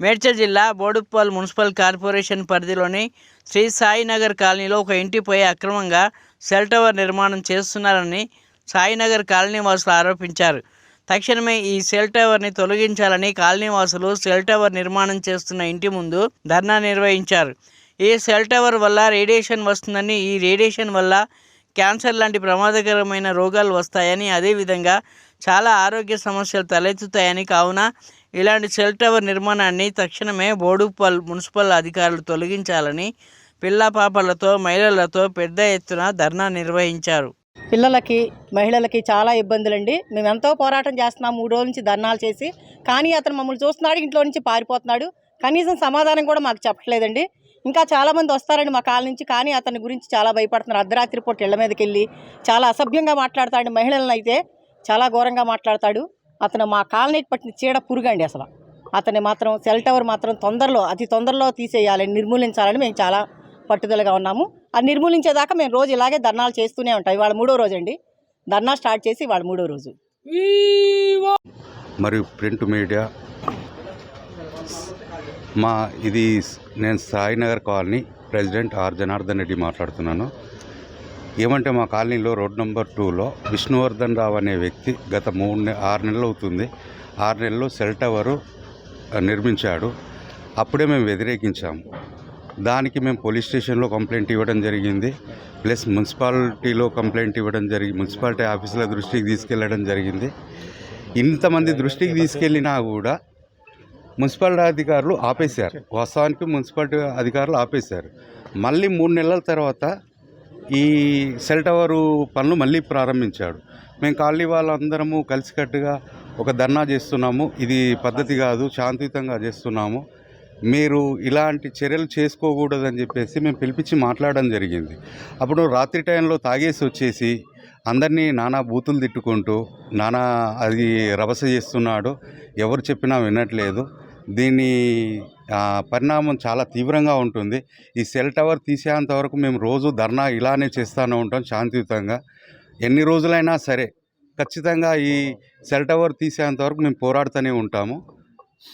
మేడ్చల్ జిల్లా Boduppal municipal corporation పరిధిలోని శ్రీ సాయినగర్ కాలనీలో ఒక ఇంటిపై అక్రమంగా సెల్ టవర్ నిర్మాణం చేస్తున్నారని సాయినగర్ కాలనీవాసులు ఆరోపించారు. తక్షణమే ఈ సెల్ టవర్ని తొలగించాలని కాలనీవాసులు సెల్ టవర్ నిర్మాణం చేస్తున్న ఇంటి ముందు ధర్నా నిర్వహించారు. ఈ సెల్ టవర్ వల్ల రేడియేషన్ వస్తుందని ఈ రేడియేషన్ వల్ల క్యాన్సర్ లాంటి ప్రమాదకరమైన రోగాలు వస్తాయని అదేవిధంగా చాలా ఆరోగ్య సమస్యలు తలెత్తుతాయని కావున ఇలాంటి సెల్ టవర్ నిర్మాణాన్ని తక్షణమే బోడుపల్ మున్సిపల్ అధికారులు తొలగించాలని పిల్ల పాపలతో మహిళలతో పెద్ద ఎత్తున ధర్నా నిర్వహించారు. పిల్లలకి మహిళలకి చాలా ఇబ్బందులండి. మేము ఎంతో పోరాటం చేస్తున్నాం మూడు రోజుల నుంచి ధర్నాలు చేసి. కానీ అతను మమ్మల్ని చూస్తున్నాడు ఇంట్లో నుంచి పారిపోతున్నాడు. కనీసం సమాధానం కూడా మాకు చెప్పట్లేదండి. ఇంకా చాలామంది వస్తారండి మా కాల నుంచి. కానీ అతని గురించి చాలా భయపడుతున్నారు. అర్ధరాత్రి పూట ఇళ్ళ మీదకి వెళ్ళి చాలా అసభ్యంగా మాట్లాడతాడు మహిళలను అయితే. చాలా ఘోరంగా మాట్లాడతాడు. అతను మా కాలనీకి పట్టిన చీడ పురుగండి అసలు. అతన్ని మాత్రం సెల్ టవర్ మాత్రం తొందరలో అతి తొందరలో తీసేయాలని నిర్మూలించాలని మేము చాలా పట్టుదలగా ఉన్నాము. అది నిర్మూలించేదాకా మేము రోజు ఇలాగే ధర్నాలు చేస్తూనే ఉంటాం. ఇవాళ మూడో రోజు అండి ధర్నా స్టార్ట్ చేసి ఇవాళ మూడో రోజు. మరియు ప్రింట్ మీడియా మా ఇది నేను Sainagar colony president R Janardhan Reddy మాట్లాడుతున్నాను. ఏమంటే మా కాలనీలో రోడ్ నెంబర్ టూలో విష్ణువర్ధన్ రావు అనే వ్యక్తి గత మూడు నె ఆరు నెలలు అవుతుంది. ఆరు నెలలు సెల్ టవరు నిర్మించాడు. అప్పుడే మేము వ్యతిరేకించాము. దానికి మేము పోలీస్ స్టేషన్లో కంప్లైంట్ ఇవ్వడం జరిగింది. ప్లస్ మున్సిపాలిటీలో కంప్లైంట్ ఇవ్వడం జరిగి మున్సిపాలిటీ ఆఫీసుల దృష్టికి తీసుకెళ్ళడం జరిగింది. ఇంతమంది దృష్టికి తీసుకెళ్ళినా కూడా మున్సిపాలిటీ అధికారులు ఆపేశారు. వాస్తవానికి మున్సిపాలిటీ అధికారులు ఆపేశారు. మళ్ళీ మూడు నెలల తర్వాత ఈ సెల్ టవరు పనులు మళ్ళీ ప్రారంభించాడు. మేము కాలనీ వాళ్ళందరము కలిసికట్టుగా ఒక ధర్నా చేస్తున్నాము. ఇది పద్ధతి కాదు శాంతియుతంగా చేస్తున్నాము. మీరు ఇలాంటి చర్యలు చేసుకోకూడదని చెప్పేసి మేము పిలిపించి మాట్లాడడం జరిగింది. అప్పుడు రాత్రి టైంలో తాగేసి వచ్చేసి అందరినీ నానా బూతులు తిట్టుకుంటూ నానా అది రభస చేస్తున్నాడు. ఎవరు చెప్పినా వినట్లేదు. దీని పరిణామం చాలా తీవ్రంగా ఉంటుంది. ఈ సెల్ టవర్ తీసేంత వరకు మేము రోజు ధర్నా ఇలానే చేస్తూనే ఉంటాం శాంతియుతంగా. ఎన్ని రోజులైనా సరే ఖచ్చితంగా ఈ సెల్ టవర్ తీసేంత వరకు మేము పోరాడుతూనే ఉంటాము.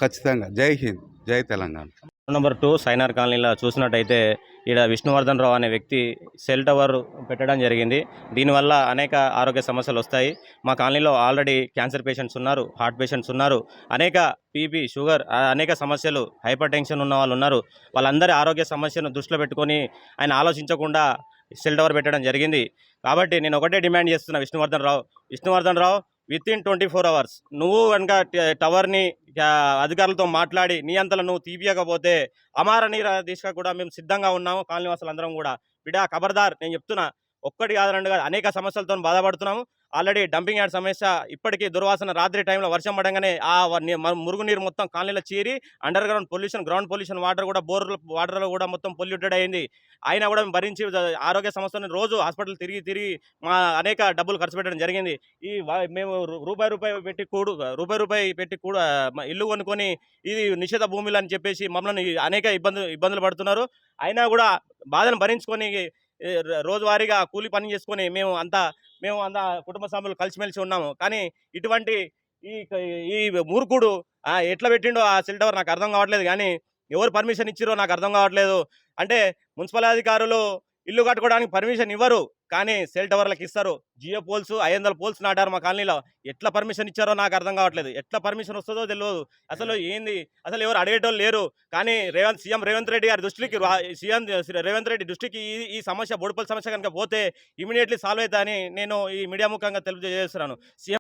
ఖచ్చితంగా. జై హింద్. జై తెలంగాణ. నెంబర్ టూ సైనార్ కాలనీలో చూసినట్టయితే ఇక్కడ విష్ణువర్ధన్ రావు అనే వ్యక్తి సెల్ టవర్ పెట్టడం జరిగింది. దీనివల్ల అనేక ఆరోగ్య సమస్యలు వస్తాయి. మా కాలనీలో ఆల్రెడీ క్యాన్సర్ పేషెంట్స్ ఉన్నారు హార్ట్ పేషెంట్స్ ఉన్నారు. అనేక పీపీ షుగర్ అనేక సమస్యలు హైపర్ టెన్షన్ ఉన్న వాళ్ళు ఉన్నారు. వాళ్ళందరి ఆరోగ్య సమస్యను దృష్టిలో పెట్టుకొని ఆయన ఆలోచించకుండా సెల్ టవర్ పెట్టడం జరిగింది. కాబట్టి నేను ఒకటే డిమాండ్ చేస్తున్నా Vishnuvardhan Rao. Vishnuvardhan Rao with in twenty four hours నువ్వు కనుక ట- టవర్ని అధికారులతో మాట్లాడి నీ నువ్వు తీపియకపోతే అమార నీర దిశగా కూడా మేము సిద్ధంగా ఉన్నాము. కాలనీ అందరం కూడా. బిడా ఖబర్దార్ నేను చెప్తున్నా ఒక్కటి కాదు రెండు కాదు అనేక సమస్యలతో బాధపడుతున్నాము. ఆల్రెడీ డంపింగ్ యార్డ్ సమస్య ఇప్పటికీ దుర్వాసన రాత్రి టైంలో వర్షం పడంగానే ఆ మురుగునీరు మొత్తం కాలనీలో చేరి under ground pollution ground pollution water కూడా బోర్ వాటర్లో కూడా మొత్తం పొల్యూటెడ్ అయింది. అయినా కూడా మేము భరించి ఆరోగ్య సమస్యను రోజు హాస్పిటల్ తిరిగి తిరిగి మా అనేక డబ్బులు ఖర్చు పెట్టడం జరిగింది. ఈ మేము రూపాయి రూపాయి పెట్టి కూడు రూపాయి రూపాయి పెట్టి కూడా ఇల్లు కొనుక్కొని ఇది నిషేధ భూమిలు అని చెప్పేసి మమ్మల్ని అనేక ఇబ్బందులు ఇబ్బందులు పడుతున్నారు. అయినా కూడా బాధను భరించుకొని రోజువారీగా కూలి పని చేసుకొని మేము అంతా మేము అంతా కుటుంబ సభ్యులు కలిసిమెలిసి ఉన్నాము. కానీ ఇటువంటి ఈ ఈ మూర్ఖుడు ఎట్లా పెట్టిండో ఆ సెల్ టవర్ నాకు అర్థం కావట్లేదు కానీ ఎవరు పర్మిషన్ ఇచ్చిరో నాకు అర్థం కావట్లేదు. అంటే మున్సిపల్ అధికారులు ఇల్లు కట్టుకోవడానికి పర్మిషన్ ఇవ్వరు. కానీ సెల్ టవర్లకు ఇస్తారు. జియో పోల్స్ ఐదు వందల పోల్స్ నాటారు మా కాలనీలో. ఎట్లా పర్మిషన్ ఇచ్చారో నాకు అర్థం కావట్లేదు. ఎట్లా పర్మిషన్ వస్తుందో తెలియదు అసలు ఏంది? అసలు ఎవరు అడిగేటోళ్ళు లేరు. కానీ రేవంత్ సీఎం రేవంత్ రెడ్డి గారి దృష్టికి సీఎం రేవంత్ రెడ్డి దృష్టికి ఈ ఈ సమస్య బొడుపల్ సమస్య కనుక పోతే ఇమీడియట్లీ సాల్వ్ అవుతుందని నేను ఈ మీడియా ముఖంగా తెలియజేస్తున్నాను. సీఎం